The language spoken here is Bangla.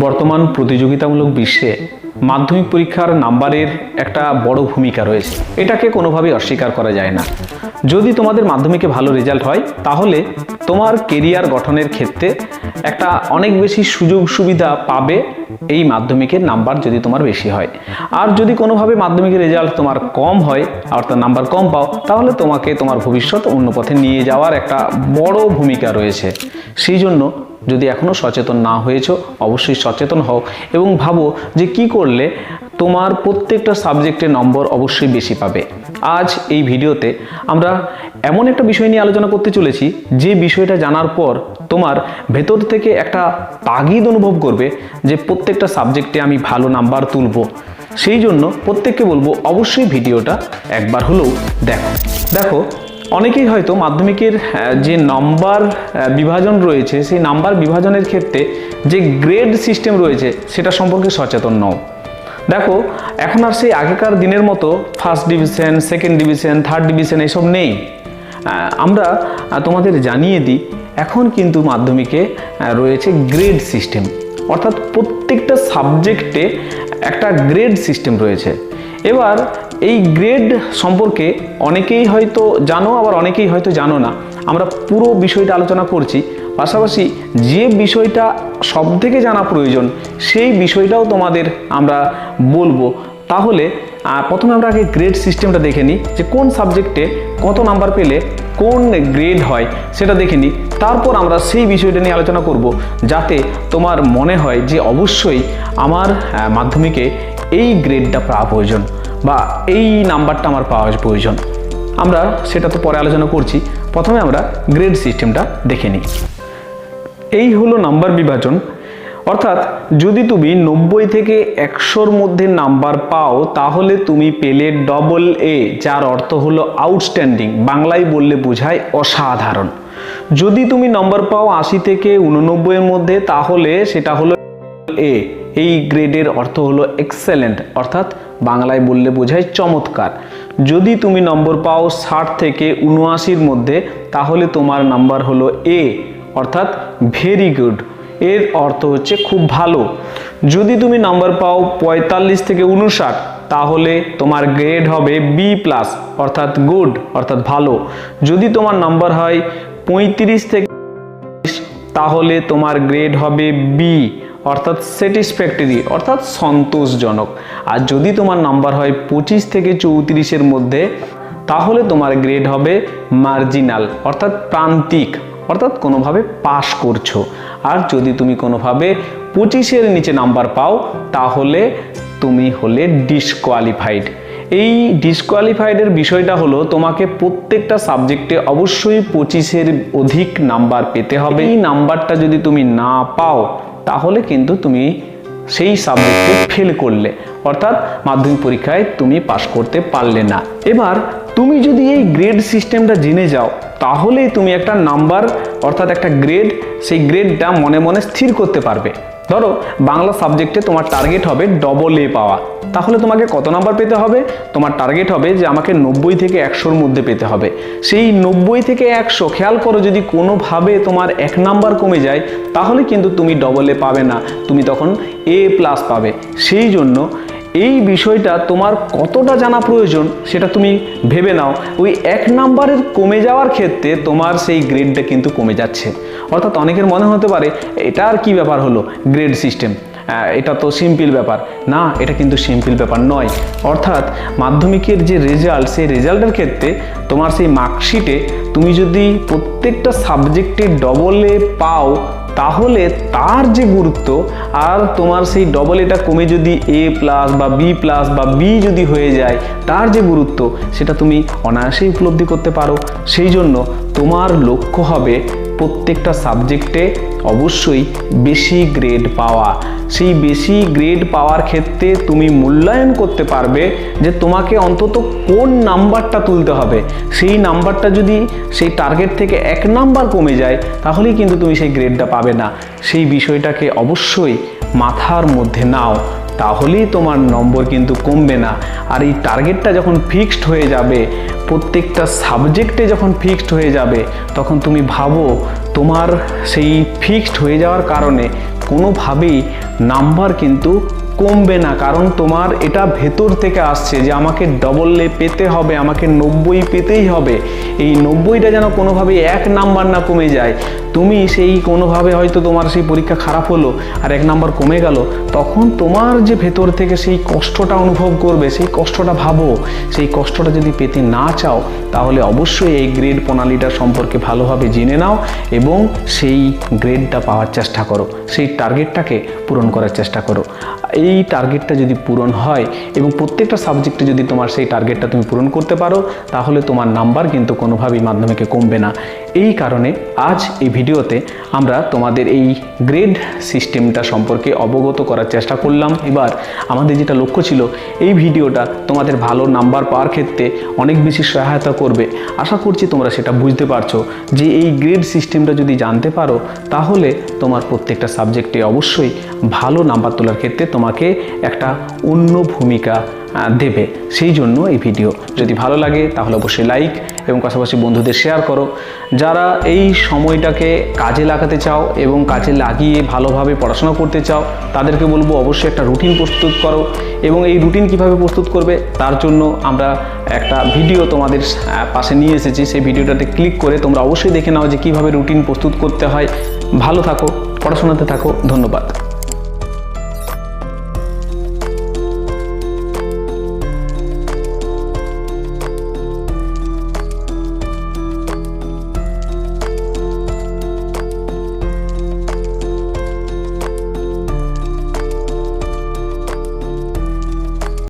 বর্তমান প্রতিযোগিতামূলক বিশ্বে মাধ্যমিক পরীক্ষার নাম্বারের একটা বড় ভূমিকা রয়েছে। এটাকে কোনোভাবেই অস্বীকার করা যায় না। যদি তোমাদের মাধ্যমিকে ভালো রেজাল্ট হয়, তাহলে তোমার কেরিয়ার গঠনের ক্ষেত্রে একটা অনেক বেশি সুযোগ সুবিধা পাবে এই মাধ্যমিকের নাম্বার যদি তোমার বেশি হয়। আর যদি কোনোভাবে মাধ্যমিকের রেজাল্ট তোমার কম হয়, অর্থাৎ নাম্বার কম পাও, তাহলে তোমাকে তোমার ভবিষ্যৎ অন্য পথে নিয়ে যাওয়ার একটা বড় ভূমিকা রয়েছে। সেই জন্য যদি এখনও সচেতন না হয়েছো, অবশ্যই সচেতন হও এবং ভাবো যে কি করলে তোমার প্রত্যেকটা সাবজেক্টের নম্বর অবশ্যই বেশি পাবে। আজ এই ভিডিওতে আমরা এমন একটা বিষয় নিয়ে আলোচনা করতে চলেছি, যে বিষয়টা জানার পর তোমার ভেতর থেকে একটা তাগিদ অনুভব করবে যে প্রত্যেকটা সাবজেক্টে আমি ভালো নাম্বার তুলব। সেই জন্য প্রত্যেককে বলব, অবশ্যই ভিডিওটা একবার হলেও দেখো। দেখো অনেকেই হয়তো মাধ্যমিকের যে নাম্বার বিভাজন রয়েছে, সেই নাম্বার বিভাজনের ক্ষেত্রে যে গ্রেড সিস্টেম রয়েছে, সেটা সম্পর্কে সচেতন নও। দেখো, এখন আর সেই আগেকার দিনের মতো first division second division third division এসব নেই। আমরা তোমাদের জানিয়ে দিই, এখন কিন্তু মাধ্যমিকে রয়েছে গ্রেড সিস্টেম অর্থাৎ প্রত্যেকটা সাবজেক্টে একটা গ্রেড সিস্টেম রয়েছে। এবার এই গ্রেড সম্পর্কে অনেকেই হয়তো জানো, আবার অনেকেই হয়তো জানো না। আমরা পুরো বিষয়টা আলোচনা করছি। পাশাপাশি যে বিষয়টা সব থেকে জানা প্রয়োজন, সেই বিষয়টাও তোমাদের আমরা বলব। তাহলে প্রথমে আমরা আগে গ্রেড সিস্টেমটা দেখে নিই, যে কোন সাবজেক্টে কত নাম্বার পেলে কোন গ্রেড হয়, সেটা দেখে নিই। তারপর আমরা সেই বিষয়টা নিয়ে আলোচনা করব, যাতে তোমার মনে হয় যে অবশ্যই আমার মাধ্যমিকে এই গ্রেডটা প্রয়োজন। বা এই নাম্বারটা আমার পাওয়া প্রয়োজন। আমরা সেটা তো পরে আলোচনা করছি। প্রথমে আমরা গ্রেড সিস্টেমটা দেখে নিই। এই হলো নাম্বার বিভাজন। অর্থাৎ যদি তুমি নব্বই থেকে একশোর মধ্যে নাম্বার পাও, তাহলে তুমি পেলে ডবল এ যার অর্থ হলো আউটস্ট্যান্ডিং বাংলায় বললে বোঝায় অসাধারণ। যদি তুমি নম্বর পাও আশি থেকে উননব্বইয়ের মধ্যে, তাহলে সেটা হলো এ এই গ্রেডের অর্থ হলো এক্সেলেন্ট অর্থাৎ বাংলায় বললে বোঝায় চমৎকার। যদি তুমি নম্বর পাও ষাট থেকে উনআশির মধ্যে, তাহলে তোমার নাম্বার হলো এ অর্থাৎ ভেরি গুড এর অর্থ হচ্ছে খুব ভালো। যদি তুমি নাম্বার পাও পঁয়তাল্লিশ থেকে উনষাট তাহলে তোমার গ্রেড হবে বি প্লাস অর্থাৎ গুড অর্থাৎ ভালো। যদি তোমার নাম্বার হয় পঁয়ত্রিশ থেকে তাহলে তোমার গ্রেড হবে বি অর্থাৎ স্যাটিসফ্যাক্টরি অর্থাৎ সন্তোষজনক। আর যদি তোমার নাম্বার হয় পঁচিশ থেকে চৌত্রিশের মধ্যে, তাহলে তোমার গ্রেড হবে মার্জিনাল অর্থাৎ প্রান্তিক, অর্থাৎ কোনোভাবে পাশ করছ। আর যদি তুমি কোনোভাবে পঁচিশের নিচে নাম্বার পাও, তাহলে তুমি হলে ডিসকোয়ালিফাইড এই ডিসকোয়ালিফাইডের বিষয়টা হলো, তোমাকে প্রত্যেকটা সাবজেক্টে অবশ্যই পঁচিশের অধিক নাম্বার পেতে হবে। এই নাম্বারটা যদি তুমি না পাও তাহলে কিন্তু তুমি সেই সাবজেক্টে ফেল করলে। অর্থাৎ মাধ্যমিক পরীক্ষায় তুমি পাশ করতে পারলে না। এবার তুমি যদি এই গ্রেড সিস্টেমটা জেনে যাও, তাহলেই তুমি একটা নাম্বার অর্থাৎ একটা গ্রেড সেই গ্রেডটা মনে মনে স্থির করতে পারবে। ধরো, বাংলা সাবজেক্টে তোমার টার্গেট হবে ডবল এ পাওয়া। তাহলে তোমাকে কত নাম্বার পেতে হবে? তোমার টার্গেট হবে যে আমাকে নব্বই থেকে একশোর মধ্যে পেতে হবে। সেই নব্বই থেকে একশো, খেয়াল করো যদি কোনোভাবে তোমার এক নাম্বার কমে যায়, তাহলে কিন্তু তুমি ডবল এ পাবে না। তুমি তখন এ প্লাস পাবে। সেই জন্য এই বিষয়টা তোমার কতটা জানা প্রয়োজন সেটা তুমি ভেবে নাও। ওই এক নাম্বারের কমে যাওয়ার ক্ষেত্রে তোমার সেই গ্রেডটা কিন্তু কমে যাচ্ছে। অর্থাৎ অনেকের মনে হতে পারে, এটা আর কি ব্যাপার হলো গ্রেড সিস্টেম এটা তো সিম্পল ব্যাপার। না, এটা কিন্তু সিম্পল ব্যাপার নয়। অর্থাৎ মাধ্যমিকের যে রেজাল্ট সেই রেজাল্টের ক্ষেত্রে তোমার সেই মার্কশিটে তুমি যদি প্রত্যেকটা সাবজেক্টে ডবলে পাও তাহলে তার যে গুরুত্ব, আর তোমার সেই ডবল এটা কমে যদি এ প্লাস বা বি প্লাস বা বি যদি হয়ে যায়, তার যে গুরুত্ব, সেটা তুমি অনায়াসেই উপলব্ধি করতে পারো। সেই জন্য তোমার লক্ষ্য হবে প্রত্যেকটা সাবজেক্টে অবশ্যই বেশি গ্রেড পাওয়া। সেই বেশি গ্রেড পাওয়ার ক্ষেত্রে তুমি মূল্যায়ন করতে পারবে যে তোমাকে অন্তত কোন নাম্বারটা তুলতে হবে। সেই নাম্বারটা যদি সেই টার্গেট থেকে এক নাম্বার কমে যায়, তাহলেই কিন্তু তুমি সেই গ্রেডটা পাবে না। সেই বিষয়টাকে অবশ্যই মাথার মধ্যে নাও। তাহলেই তোমার নম্বর কিন্তু কমবে না। আর এই টার্গেটটা যখন ফিক্সড হয়ে যাবে, প্রত্যেকটা সাবজেক্টে যখন ফিক্সড হয়ে যাবে, তখন তুমি ভাবো তোমার সেই ফিক্সড হয়ে যাওয়ার কারণে কোনোভাবেই নাম্বার কিন্তু কমবে না, কারণ তোমার এটা ভেতর থেকে আসছে যে আমাকে ডবল ডবলে পেতে হবে, আমাকে নব্বই পেতেই হবে। এই নব্বইটা যেন কোনোভাবে এক নাম্বার না কমে যায়। তুমি সেই কোনোভাবে হয়তো তোমার সেই পরীক্ষা খারাপ হলো আর এক নাম্বার কমে গেল। তখন তোমার যে ভেতর থেকে সেই কষ্টটা অনুভব করবে, সেই কষ্টটা ভাবো। সেই কষ্টটা যদি পেতে না চাও, তাহলে অবশ্যই এই গ্রেড প্রণালীটা সম্পর্কে ভালোভাবে জেনে নাও এবং সেই গ্রেডটা পাওয়ার চেষ্টা করো। সেই টার্গেটটাকে পূরণ করার চেষ্টা করো। এই টার্গেটটা যদি পূরণ হয় এবং প্রত্যেকটা সাবজেক্টে যদি তোমার সেই টার্গেটটা তুমি পূরণ করতে পারো, তাহলে তোমার নাম্বার কিন্তু কোনোভাবেই মাধ্যমিকে কমবে না। এই কারণে আজ এই ভিডিওতে আমরা তোমাদের এই গ্রেড সিস্টেমটা সম্পর্কে অবগত করার চেষ্টা করলাম। এবার আমাদের যেটা লক্ষ্য ছিল, এই ভিডিওটা তোমাদের ভালো নাম্বার পাওয়ার ক্ষেত্রে অনেক বেশি সহায়তা করবে। আশা করছি তোমরা সেটা বুঝতে পারছ যে এই গ্রেড সিস্টেমটা যদি জানতে পারো, তাহলে তোমার প্রত্যেকটা সাবজেক্টে অবশ্যই ভালো নাম্বার তোলার ক্ষেত্রে তোমাকে একটা অন্য ভূমিকা দেবে। সেই জন্য এই ভিডিও। যদি ভালো লাগে, তাহলে অবশ্যই লাইক এবং পাশাপাশি বন্ধুদের শেয়ার করো। যারা এই সময়টাকে কাজে লাগাতে চাও এবং কাজে লাগিয়ে ভালোভাবে পড়াশোনা করতে চাও, তাদেরকে বলব অবশ্যই একটা রুটিন প্রস্তুত করো এবং এই রুটিন কীভাবে প্রস্তুত করবে তার জন্য আমরা একটা ভিডিও তোমাদের পাশে নিয়ে এসেছি। সেই ভিডিওটাতে ক্লিক করে তোমরা অবশ্যই দেখে নাও যে কীভাবে রুটিন প্রস্তুত করতে হয়। ভালো থাকো, পড়াশোনাতে থাকো। ধন্যবাদ।